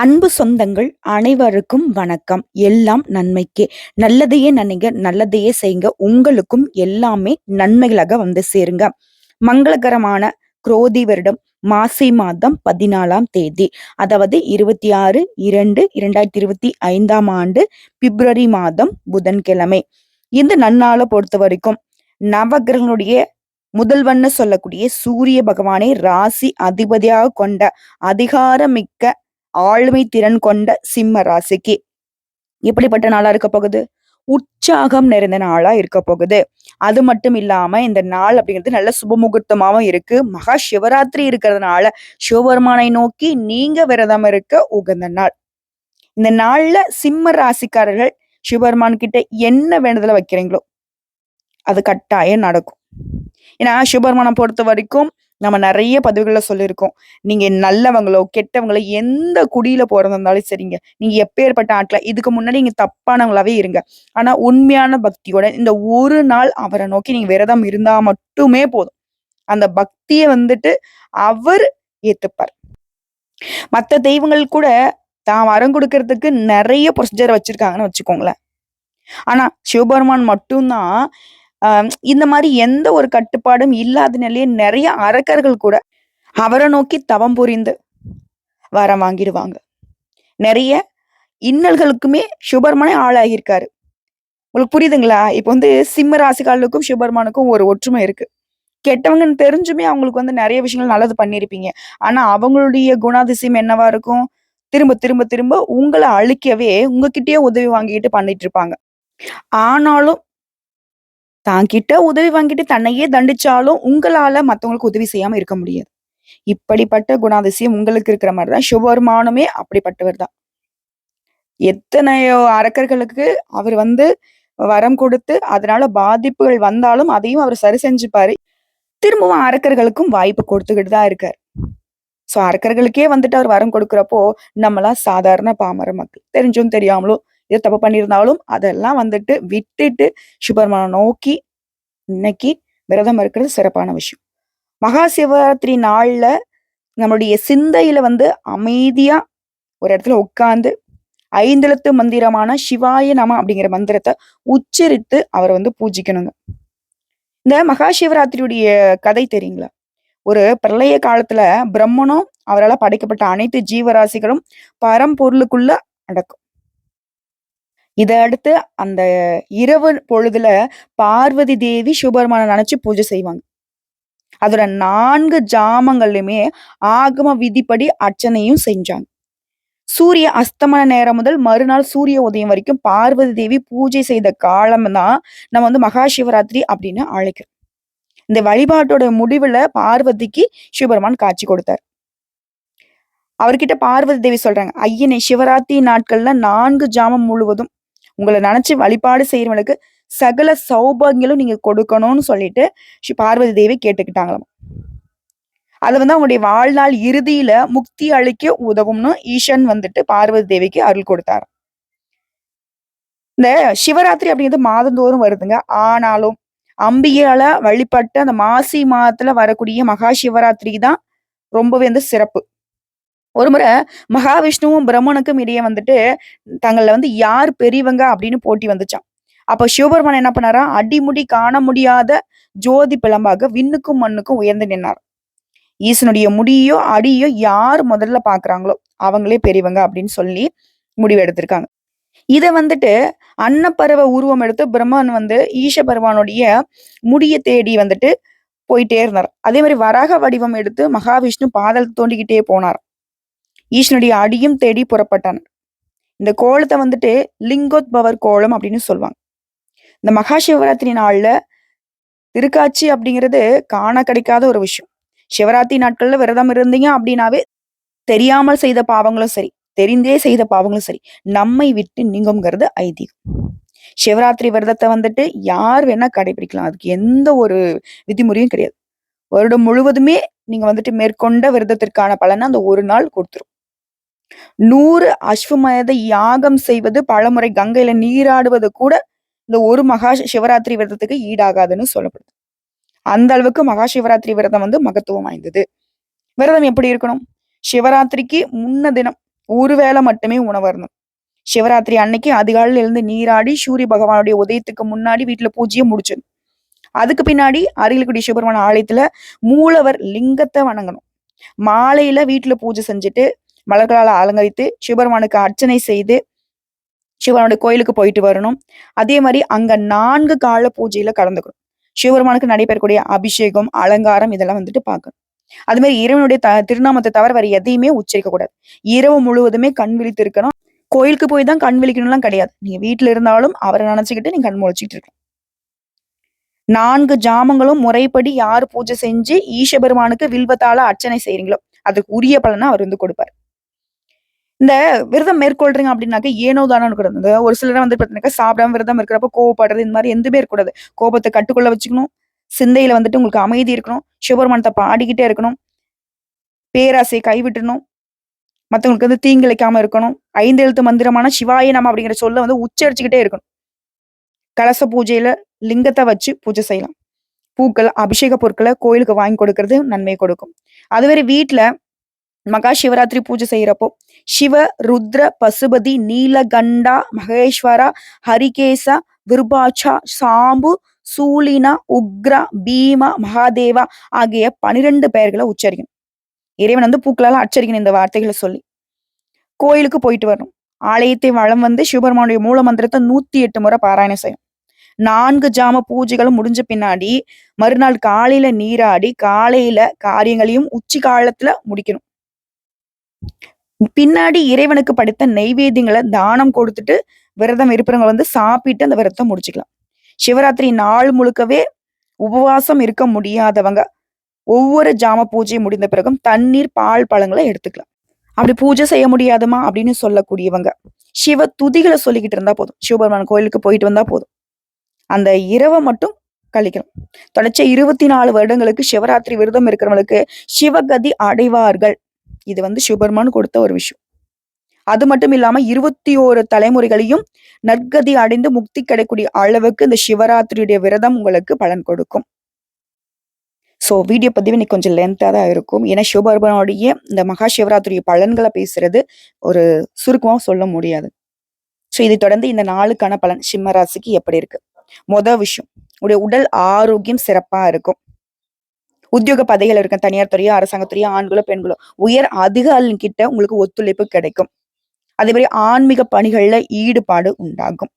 அன்பு சொந்தங்கள் அனைவருக்கும் வணக்கம். எல்லாம் நன்மைக்கே. நல்லதையே நினைங்க நல்லதையே செய்யுங்க. உங்களுக்கும் எல்லாமே நன்மைகளாக வந்து சேருங்க. மங்களகரமான குரோதி வருடம் மாசி மாதம் பதினாலாம் தேதி. அதாவது இருபத்தி ஆறு இரண்டு இரண்டாயிரத்தி இருபத்தி ஐந்தாம் ஆண்டு பிப்ரவரி மாதம் புதன்கிழமை. இந்த நன்னாளை பொறுத்த வரைக்கும் நவகிரகங்களுடைய முதல்வன்னு சொல்லக்கூடிய சூரிய பகவானை ராசி அதிபதியாக கொண்ட அதிகாரமிக்க ஆளுமை திறன் கொண்ட சிம்ம ராசிக்கு. எப்படிப்பட்ட நாளா இருக்க போகுது? உற்சாகம் நிறைந்த நாளா இருக்க போகுது. அது மட்டும் இல்லாம இந்த நாள் அப்படிங்கிறது நல்ல சுபமுகூர்த்தமாவும் இருக்கு. மகா சிவராத்திரி இருக்கிறதுனால சிவபெருமானை நோக்கி நீங்க விரதம் இருக்க உகந்த நாள். இந்த நாள்ல சிம்ம ராசிக்காரர்கள் சிவபெருமான் கிட்ட என்ன வேண்டதில் வைக்கிறீங்களோ அது கட்டாயம் நடக்கும். ஏன்னா சிவபெருமானை பொறுத்த வரைக்கும் நம்ம நிறைய பதிவுகளில் சொல்லியிருக்கோம். நீங்க நல்லவங்களோ கெட்டவங்களோ எந்த குடியில பிறந்திருந்தாலும் சரிங்க. நீங்க எப்பேற்பட்ட ஆட்கள இதுக்கு முன்னாடி நீங்க தப்பானவங்களாவே இருங்க. ஆனா உண்மையான பக்தியோட இந்த ஒரு நாள் அவரை நோக்கி நீங்க விரதம் இருந்தா மட்டுமே போதும். அந்த பக்தியை வந்துட்டு அவர் ஏத்துப்பார். மத்த தெய்வங்கள் கூட தான் வரம் கொடுக்கறதுக்கு நிறைய ப்ரொசீஜர் வச்சிருக்காங்கன்னு வச்சுக்கோங்களேன். ஆனா சிவபெருமான் மட்டும்தான் இந்த மாதிரி எந்த ஒரு கட்டுப்பாடும் இல்லாத நிலையே நிறைய அரக்கர்கள் கூட அவரை நோக்கி தவம் புரிந்து வரம் வாங்கிடுவாங்க. நிறைய இன்னல்களுக்குமே சுபர்மனை ஆளாகியிருக்காரு. உங்களுக்கு புரியுதுங்களா? இப்போ வந்து சிம்ம ராசிகாலுக்கும் சுபர்மானுக்கும் ஒரு ஒற்றுமை இருக்கு. கெட்டவங்கன்னு தெரிஞ்சுமே அவங்களுக்கு வந்து நிறைய விஷயங்கள் நல்லது பண்ணியிருப்பீங்க. ஆனா அவங்களுடைய குணாதிசயம் என்னவா இருக்கும்? திரும்ப திரும்ப திரும்ப உங்களை அழிக்கவே உங்ககிட்டயே உதவி வாங்கிட்டு பண்ணிட்டு இருப்பாங்க. ஆனாலும் தான் கிட்ட உதவி வாங்கிட்டு தன்னையே தண்டிச்சாலும் உங்களால மத்தவங்களுக்கு உதவி செய்யாம இருக்க முடியாது. இப்படிப்பட்ட குணாதிசயம் உங்களுக்கு இருக்கிற மாதிரி தான் சிவபெருமானுமே அப்படிப்பட்டவர் தான் எத்தனையோ அரக்கர்களுக்கு அவர் வந்து வரம் கொடுத்து அதனால பாதிப்புகள் வந்தாலும் அதையும் அவர் சரி செஞ்சுப்பாரு. திரும்பவும் அரக்கர்களுக்கும் வாய்ப்பு கொடுத்துக்கிட்டு தான் இருக்கார். ஸோ அரக்கர்களுக்கே வந்துட்டு அவர் வரம் கொடுக்குறப்போ நம்மளாம் சாதாரண பாமர மக்கள். தெரிஞ்சும் தெரியாமலும் எது தப்பு பண்ணியிருந்தாலும் அதெல்லாம் வந்துட்டு விட்டுட்டு சுபர்மனை நோக்கி இன்னைக்கு விரதம் இருக்கிறது சிறப்பான விஷயம். மகா சிவராத்திரி நாள்ல நம்மளுடைய சிந்தையில வந்து அமைதியா ஒரு இடத்துல உட்கார்ந்து ஐந்தெழுத்து மந்திரமான சிவாய நம அப்படிங்கிற மந்திரத்தை உச்சரித்து அவரை வந்து பூஜிக்கணுங்க. இந்த மகா சிவராத்திரியுடைய கதை தெரியுங்களா? ஒரு பிரளய காலத்துல பிரம்மனும் அவரால் படைக்கப்பட்ட அனைத்து ஜீவராசிகளும் பரம்பொருளுக்குள்ள அடக்கும். இதை அடுத்து அந்த இரவு பொழுதுல பார்வதி தேவி சிவபெருமான நினைச்சு பூஜை செய்வாங்க. அதோட நான்கு ஜாமங்கள்லையுமே ஆகம விதிப்படி அர்ச்சனையும் செஞ்சாங்க. சூரிய அஸ்தமன நேரம் முதல் மறுநாள் சூரிய உதயம் வரைக்கும் பார்வதி தேவி பூஜை செய்த காலம் தான் நம்ம வந்து மகா சிவராத்திரி அப்படின்னு அழைக்கிறோம். இந்த வழிபாட்டோட முடிவுல பார்வதிக்கு சிவபெருமான் காட்சி கொடுத்தார். அவர்கிட்ட பார்வதி தேவி சொல்றாங்க ஐயனை சிவராத்திரி நாட்கள்ல நான்கு ஜாமம் முழுவதும் உங்களை நினைச்சு வழிபாடு செய்யறவங்களுக்கு சகல சௌபாகியங்களும் நீங்க கொடுக்கணும்னு சொல்லிட்டு ஸ்ரீ பார்வதி தேவி கேட்டுக்கிட்டாங்களாம். அது வந்து அவங்களுடைய வாழ்நாள் இறுதியில முக்தி அளிக்க உதவும்னு ஈஷன் வந்துட்டு பார்வதி தேவிக்கு அருள் கொடுத்தாரு. இந்த சிவராத்திரி அப்படிங்கிறது மாதந்தோறும் வருதுங்க. ஆனாலும் அம்பிகையால வழிபட்டு அந்த மாசி மாதத்துல வரக்கூடிய மகா சிவராத்திரி தான் ரொம்பவே வந்து சிறப்பு. ஒரு முறை மகாவிஷ்ணுவும் பிரம்மனுக்கும் இடையே வந்துட்டு தங்களை வந்து யார் பெரியவங்க அப்படின்னு போட்டி வந்துச்சான் அப்ப சிவபெருமான் என்ன பண்ணாரா? அடிமுடி காண முடியாத ஜோதி பிளம்பாக விண்ணுக்கும் மண்ணுக்கும் உயர்ந்து நின்னார். ஈசனுடைய முடியோ அடியோ யார் முதல்ல பாக்குறாங்களோ அவங்களே பெரியவங்க அப்படின்னு சொல்லி முடிவு எடுத்திருக்காங்க. இதை வந்துட்டு அன்னப்பறவை உருவம் எடுத்து பிரம்மன் வந்து ஈஷ பருவானுடைய முடிய தேடி வந்துட்டு போயிட்டே இருந்தார். அதே மாதிரி வராக வடிவம் எடுத்து மகாவிஷ்ணு பாதல் தோண்டிக்கிட்டே போனார். ஈஸ்வனுடைய அடியும் தேடி புறப்பட்டனர் இந்த கோலத்தை வந்துட்டு லிங்கோத்பவர் கோலம் அப்படின்னு சொல்லுவாங்க. இந்த மகா சிவராத்திரி நாள்ல திருக்காட்சி அப்படிங்கிறது காண கிடைக்காத ஒரு விஷயம். சிவராத்திரி நாட்கள்ல விரதம் இருந்தீங்க அப்படின்னாவே தெரியாமல் செய்த பாவங்களும் சரி தெரிந்தே செய்த பாவங்களும் சரி நம்மை விட்டு நீங்குங்கிறது ஐதீகம். சிவராத்திரி விரதத்தை வந்துட்டு யார் வேணா கடைபிடிக்கலாம். அதுக்கு எந்த ஒரு விதிமுறையும் கிடையாது. வருடம் முழுவதுமே நீங்க வந்துட்டு மேற்கொண்ட விரதத்திற்கான பலனை அந்த ஒரு நாள் கொடுத்துரும். நூறு அஸ்வமேத யாகம் செய்வது பலமுறை கங்கையில நீராடுவது கூட இந்த ஒரு மகா சிவராத்திரி விரதத்துக்கு ஈடாகாதுன்னு சொல்லப்படுது. அந்த அளவுக்கு மகா சிவராத்திரி விரதம் வந்து மகத்துவம் வாய்ந்தது. விரதம் எப்படி இருக்கணும்? சிவராத்திரிக்கு முன்ன தினம் ஒரு வேளை மட்டுமே உணவு சிவராத்திரி அன்னைக்கு அதிகாலையில இருந்து நீராடி சூரிய பகவானுடைய உதயத்துக்கு முன்னாடி வீட்டுல பூஜையை முடிச்சது அதுக்கு பின்னாடி அருகில்குடி சிவபெருமான ஆலயத்துல மூலவர் லிங்கத்தை வணங்கணும். மாலையில வீட்டுல பூஜை செஞ்சுட்டு மலர்களால் அலங்கரித்து சிவபெருமானுக்கு அர்ச்சனை செய்து சிவனுடைய கோயிலுக்கு போயிட்டு வரணும். அதே மாதிரி அங்க நான்கு கால பூஜையில கலந்துக்கணும். சிவபெருமானுக்கு நடைபெறக்கூடிய அபிஷேகம் அலங்காரம் இதெல்லாம் வந்துட்டு பார்க்கணும். அது மாதிரி இறைவனுடைய த திருநாமத்தை தவிர வேற எதையுமே உச்சரிக்க கூடாது. இரவு முழுவதுமே கண் விழித்து இருக்கணும் கோயிலுக்கு போய் தான் கண் விழிக்கணும்லாம் கிடையாது. நீங்க வீட்டுல இருந்தாலும் அவரை நினைச்சுக்கிட்டு நீங்க கண் முழிச்சிட்டு இருக்கலாம் நான்கு ஜாமங்களும் முறைப்படி யார் பூஜை செஞ்சு ஈஷபெருமானுக்கு வில்வத்தால அர்ச்சனை செய்றீங்களோ அதுக்கு உரிய பலனை அவர் வந்து கொடுப்பார். இந்த விரதம் மேற்கொள்றீங்க அப்படின்னாக்க ஏனோ தானோ கூடாது இந்த ஒரு சிலர் வந்து பார்த்தீங்கன்னா சாப்பிடாம விரதம் இருக்கிறப்ப கோவப்படுறது இந்த மாதிரி எதுவுமே இருக்கக்கூடாது. கோபத்தை கட்டுக்குள்ள வச்சுக்கணும். சிந்தையில வந்துட்டு உங்களுக்கு அமைதி இருக்கணும். சிவபெருமானத்தை பாடிக்கிட்டே இருக்கணும். பேராசையை கைவிட்டணும் மற்றவங்களுக்கு வந்து தீங்கிழைக்காம இருக்கணும். ஐந்து எழுத்து மந்திரமான சிவாய நம்ம அப்படிங்கிற சொல்ல வந்து உச்சரிச்சுக்கிட்டே இருக்கணும். கலச பூஜையில லிங்கத்தை வச்சு பூஜை செய்யலாம். பூக்கள் அபிஷேக பொருட்களை கோயிலுக்கு வாங்கி கொடுக்கறது நன்மை கொடுக்கும். அதுவரை வீட்டுல மகா சிவராத்திரி பூஜை செய்யறப்போ சிவ ருத்ர பசுபதி நீலகண்டா மகேஸ்வரா ஹரிகேசா விருபாட்சா சாம்பு சூலினா உக்ரா பீமா மகாதேவா ஆகிய பனிரெண்டு பெயர்களை உச்சரிக்கணும். இறைவன் வந்து பூக்களால அச்சரிக்கணும் இந்த வார்த்தைகளை சொல்லி. கோயிலுக்கு போயிட்டு வரணும். ஆலயத்தை வளம் வந்து சிவபெருமானுடைய மூல மந்திரத்தை நூத்தி எட்டு முறை பாராயணம் செய்யும் நான்கு ஜாம பூஜைகளும் முடிஞ்ச பின்னாடி மறுநாள் காலையில நீராடி காலையில காரியங்களையும் உச்சி காலத்துல முடிக்கணும். பின்னாடி இறைவனுக்கு படைத்த நெய்வேத்தியங்களை தானம் கொடுத்துட்டு விரதம் இருப்பவங்க வந்து சாப்பிட்டு அந்த விரதத்தை முடிச்சுக்கலாம். சிவராத்திரி நாள் முழுக்கவே உபவாசம் இருக்க முடியாதவங்க ஒவ்வொரு ஜாம பூஜை முடிந்த பிறகும் தண்ணீர் பால் பழங்களை எடுத்துக்கலாம். அப்படி பூஜை செய்ய முடியாதுமா அப்படின்னு சொல்லக்கூடியவங்க சிவ துதிகளை சொல்லிக்கிட்டு இருந்தா போதும். சிவபெருமான் கோயிலுக்கு போயிட்டு வந்தா போதும். அந்த இரவை மட்டும் கழிக்கலாம். தொடர்ச்சி இருபத்தி நாலு வருடங்களுக்கு சிவராத்திரி விரதம் இருக்கிறவங்களுக்கு சிவகதி அடைவார்கள். இது வந்து சுபர்மான் கொடுத்த ஒரு விஷயம். அது மட்டும் இல்லாம இருபத்தி ஓரு தலைமுறைகளையும் நற்கதி அடைந்து முக்தி கிடைக்கூடிய அளவுக்கு இந்த சிவராத்திரியுடைய விரதம் உங்களுக்கு பலன் கொடுக்கும். ஸோ வீடியோ பதிவு இன்னைக்கு கொஞ்சம் லென்த்தாக தான் இருக்கும். ஏன்னா சிவபெருமானுடைய இந்த மகா சிவராத்திரி பலன்களை பேசுறது ஒரு சுருக்கமாக சொல்ல முடியாது. ஸோ இதை தொடர்ந்து இந்த நாளுக்கான பலன் சிம்மராசிக்கு எப்படி இருக்கு? மொதல் விஷயம் உடைய உடல் ஆரோக்கியம் சிறப்பா இருக்கும். உத்தியோக பதவிகள் இருக்க தனியார் துறையோ அரசாங்கத்துறையோ ஆண்களோ பெண்களோ உயர் அதிகாரிகள் கிட்ட உங்களுக்கு ஒத்துழைப்பு கிடைக்கும். அதே மாதிரி ஆன்மீக பணிகள்ல ஈடுபாடு உண்டாகும்.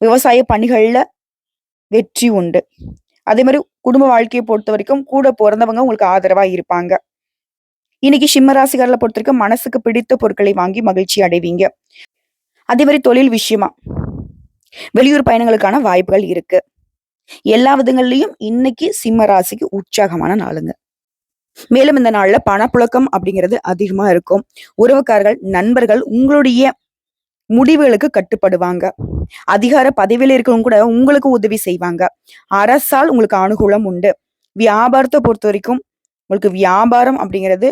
விவசாய பணிகள்ல வெற்றி உண்டு. அதே மாதிரி குடும்ப வாழ்க்கையை பொறுத்த வரைக்கும் கூட பிறந்தவங்க உங்களுக்கு ஆதரவா இருப்பாங்க. இன்னைக்கு சிம்ம ராசிகாரில் பொறுத்த வரைக்கும் மனசுக்கு பிடித்த பொருட்களை வாங்கி மகிழ்ச்சி அடைவீங்க. அதே மாதிரி தொழில் விஷயமா வெளியூர் பயணங்களுக்கான வாய்ப்புகள் இருக்கு. எல்லா விதங்கள்லயும் இன்னைக்கு சிம்ம ராசிக்கு உற்சாகமான நாளுங்க. மேலும் இந்த நாள்ல பணப்புழக்கம் அப்படிங்கிறது அதிகமா இருக்கும். உறவுக்காரர்கள் நண்பர்கள் உங்களுடைய முடிவுகளுக்கு கட்டுப்படுவாங்க. அதிகார பதவியில இருக்கவங்க கூட உங்களுக்கு உதவி செய்வாங்க. அரசால் உங்களுக்கு அனுகூலம் உண்டு. வியாபாரத்தை பொறுத்த வரைக்கும் உங்களுக்கு வியாபாரம் அப்படிங்கிறது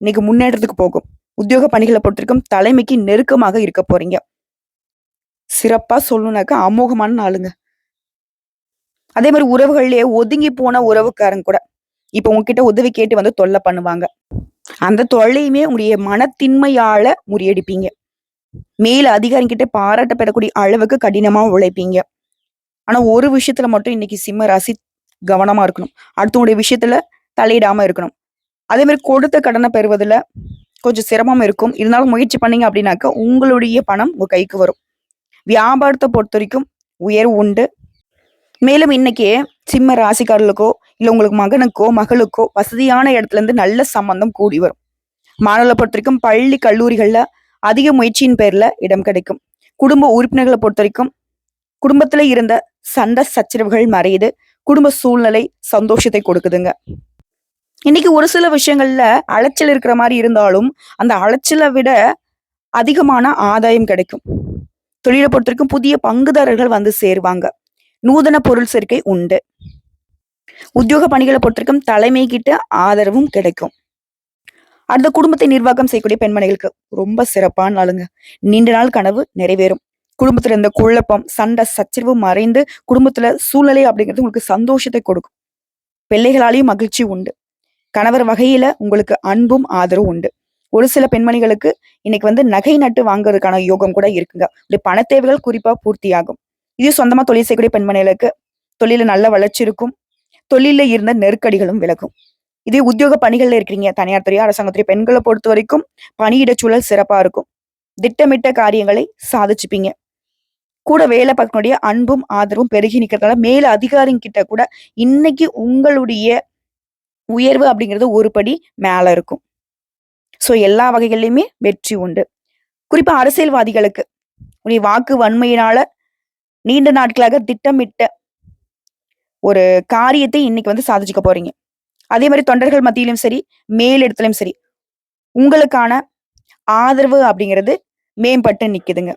இன்னைக்கு முன்னேற்றத்துக்கு போகும். உத்தியோக பணிகளை பொறுத்த வரைக்கும் தலைமைக்கு நெருக்கமாக இருக்க போறீங்க. சிறப்பா சொல்லணும்னாக்கா அமோகமான நாளுங்க. அதே மாதிரி உறவுகள்லயே ஒதுங்கி போன உறவுக்காரங்க கூட இப்ப உங்ககிட்ட உதவி கேட்டு வந்து தொல்லை பண்ணுவாங்க. அந்த தொல்லையுமே உங்களுடைய மனத்தின்மையால முறியடிப்பீங்க. மேல அதிகாரிகிட்ட பாராட்டப்படக்கூடிய அளவுக்கு கடினமா உழைப்பீங்க. ஆனா ஒரு விஷயத்துல மட்டும் இன்னைக்கு சிம்ம ராசி கவனமா இருக்கணும். அடுத்தவங்களுடைய விஷயத்துல தலையிடாம இருக்கணும். அதே மாதிரி கொடுத்த கடனை பெறுவதுல கொஞ்சம் சிரமம் இருக்கும். இருந்தாலும் முயற்சி பண்ணீங்க அப்படின்னாக்க உங்களுடைய பணம் உங்க கைக்கு வரும். வியாபாரத்தை பொறுத்த வரைக்கும் உயர்வு உண்டு. மேலும் இன்னைக்கு சிம்ம ராசிக்காரர்களுக்கோ இல்லை உங்களுக்கு மகனுக்கோ மகளுக்கோ வசதியான இடத்துல இருந்து நல்ல சம்பந்தம் கூடி வரும். மாணவர்களை பொறுத்த வரைக்கும் பள்ளி கல்லூரிகளில் அதிக முயற்சியின் பேரில் இடம் கிடைக்கும். குடும்ப உறுப்பினர்களை பொறுத்த வரைக்கும் குடும்பத்தில் இருந்த சண்டை சச்சரவுகள் மறையுது. குடும்ப சூழ்நிலை சந்தோஷத்தை கொடுக்குதுங்க. இன்னைக்கு ஒரு சில விஷயங்கள்ல அலைச்சல் இருக்கிற மாதிரி இருந்தாலும் அந்த அலைச்சலை விட அதிகமான ஆதாயம் கிடைக்கும். தொழிலை பொறுத்த வரைக்கும் புதிய பங்குதாரர்கள் வந்து சேருவாங்க. நூதன பொருள் சேர்க்கை உண்டு. உத்தியோக பணிகளை பொறுத்தவரைக்கும் தலைமை கிட்ட ஆதரவும் கிடைக்கும். அடுத்த குடும்பத்தை நிர்வாகம் செய்யக்கூடிய பெண்மணிகளுக்கு ரொம்ப சிறப்பான நாளுங்க. நீண்ட நாள் கனவு நிறைவேறும். குடும்பத்துல இருந்த குழப்பம் சண்டை சச்சரவு மறைந்து குடும்பத்துல சூழ்நிலை அப்படிங்கிறது உங்களுக்கு சந்தோஷத்தை கொடுக்கும். பிள்ளைகளாலேயும் மகிழ்ச்சி உண்டு. கணவர் வகையில உங்களுக்கு அன்பும் ஆதரவும் உண்டு. ஒரு சில பெண்மணிகளுக்கு இன்னைக்கு வந்து நகை நட்டு வாங்குறதுக்கான யோகம் கூட இருக்குங்க. இப்படி பண தேவைகள் குறிப்பா பூர்த்தியாகும். இது சொந்தமா தொழில் செய்யக்கூடிய பெண்மணிகளுக்கு தொழில நல்ல வளர்ச்சி இருக்கும். தொழில இருந்த நெருக்கடிகளும் விலகும். இதே உத்தியோக பணிகள்ல இருக்கிறீங்க. தனியார் துறையோ அரசாங்கத்துறையோ பெண்களை பொறுத்த வரைக்கும் பணியிட சூழல் சிறப்பா இருக்கும். திட்டமிட்ட காரியங்களை சாதிச்சுப்பீங்க. கூட வேலை பார்க்கக்கூடிய அன்பும் ஆதரவும் பெருகி நிற்கிறதுனால மேல அதிகாரிங்க கிட்ட கூட இன்னைக்கு உங்களுடைய உயர்வு அப்படிங்கிறது ஒரு படி மேல இருக்கும். ஸோ எல்லா வகைகள்லையுமே வெற்றி உண்டு. குறிப்பா அரசியல்வாதிகளுக்கு. உடைய வாக்கு வன்மையினால நீண்ட நாட்களாக திட்டமிட்ட ஒரு காரியத்தை இன்னைக்கு வந்து சாதிச்சுக்க போறீங்க. அதே மாதிரி தொண்டர்கள் மத்தியிலும் சரி மேலிடத்துலயும் சரி உங்களுக்கான ஆதரவு அப்படிங்கிறது மேம்பட்டு நிக்குதுங்க.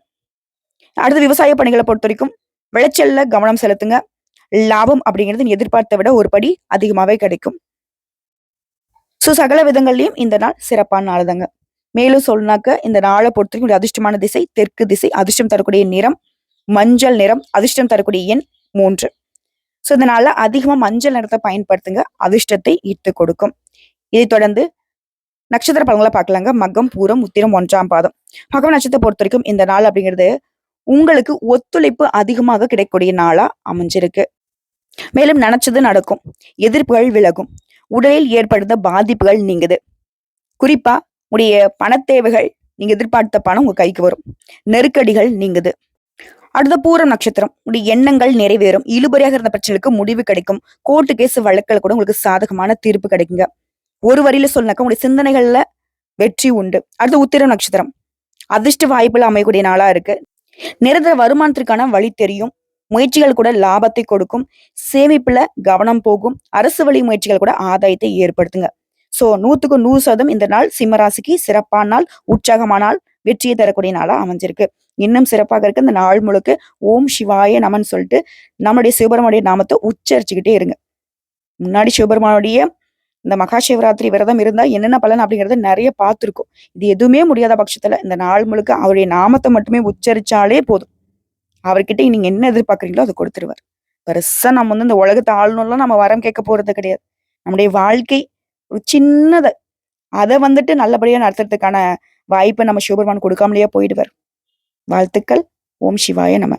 அடுத்து விவசாய பணிகளை பொறுத்த வரைக்கும் விளைச்சல்ல கவனம் செலுத்துங்க. லாபம் அப்படிங்கிறது எதிர்பார்த்த விட ஒரு படி அதிகமாவே கிடைக்கும். ஸோ சகல விதங்கள்லையும் இந்த நாள் சிறப்பான நாள் தாங்க மேலும் சொன்னாக்க இந்த நாளை பொறுத்த வரைக்கும் அதிர்ஷ்டமான திசை தெற்கு திசை அதிர்ஷ்டம் தரக்கூடிய நிறம் மஞ்சள் நிறம் அதிர்ஷ்டம் தரக்கூடிய எண் மூன்று. ஸோ இதனால அதிகமா மஞ்சள் நிறத்தை பயன்படுத்துங்க. அதிர்ஷ்டத்தை ஈர்த்து கொடுக்கும். இதை தொடர்ந்து நட்சத்திர பலன்களை பார்க்கலாங்க. மகம் பூரம் உத்திரம் ஒன்றாம் பாதம். மகம் நட்சத்திரத்தை பொறுத்த வரைக்கும் இந்த நாள் அப்படிங்கிறது உங்களுக்கு ஒத்துழைப்பு அதிகமாக கிடைக்கக்கூடிய நாளா அமைஞ்சிருக்கு. மேலும் நினைச்சது நடக்கும். எதிர்ப்புகள் விலகும். உடலில் ஏற்படுத்த பாதிப்புகள் நீங்குது. குறிப்பா உடைய பணத்தேவைகள் நீங்க எதிர்பார்த்த பணம் உங்க கைக்கு வரும். நெருக்கடிகள் நீங்குது. அடுத்த பூரம் நட்சத்திரம். உடைய எண்ணங்கள் நிறைவேறும். இழுபறியாக இருந்த பிரச்சனைகளுக்கு முடிவு கிடைக்கும். கோர்ட்டு கேஸ் வழக்கில் கூட உங்களுக்கு சாதகமான தீர்ப்பு கிடைக்குங்க. ஒரு வரியில சொன்னாக்க உங்களுடைய சிந்தனைகள்ல வெற்றி உண்டு. அடுத்த உத்திரம் நட்சத்திரம். அதிர்ஷ்ட வாய்ப்புல அமையக்கூடிய நாளா இருக்கு. நிரந்தர வருமானத்திற்கான வழி தெரியும். முயற்சிகள் கூட லாபத்தை கொடுக்கும். சேமிப்புல கவனம் போகும். அரசு வழி முயற்சிகள் கூட ஆதாயத்தை ஏற்படுத்துங்க. சோ நூத்துக்கு நூறு சதம் இந்த நாள் சிம்மராசிக்கு சிறப்பான நாள். உற்சாகமான நாள். வெற்றியை தரக்கூடிய நாளா அமைஞ்சிருக்கு. இன்னும் சிறப்பாக இருக்கு. இந்த நாள் முழுக்க ஓம் சிவாய நமன் சொல்லிட்டு நம்முடைய சிவபெருமானுடைய நாமத்தை உச்சரிச்சுக்கிட்டே இருங்க. முன்னாடி சிவபெருமானுடைய இந்த மகா சிவராத்திரி விரதம் இருந்தா என்னென்ன பலன் அப்படிங்கறத நிறைய பார்த்துருக்கோம். இது எதுவுமே முடியாத பட்சத்துல இந்த நாள் முழுக்க அவருடைய நாமத்தை மட்டுமே உச்சரிச்சாலே போதும். அவர்கிட்ட நீங்க என்ன எதிர்பார்க்குறீங்களோ அதை கொடுத்துருவார். பெருசா நம்ம வந்து இந்த உலகத்தை ஆளணும்லாம் நம்ம வரம் கேட்க போறது கிடையாது. நம்முடைய வாழ்க்கை ஒரு சின்னதை. அதை வந்துட்டு நல்லபடியா நடத்துறதுக்கான வாய்ப்பை நம்ம சிவபெருமான் கொடுக்காமலேயே போயிடுவார். வாழ்த்துக்கள். ஓம் சிவாய நம.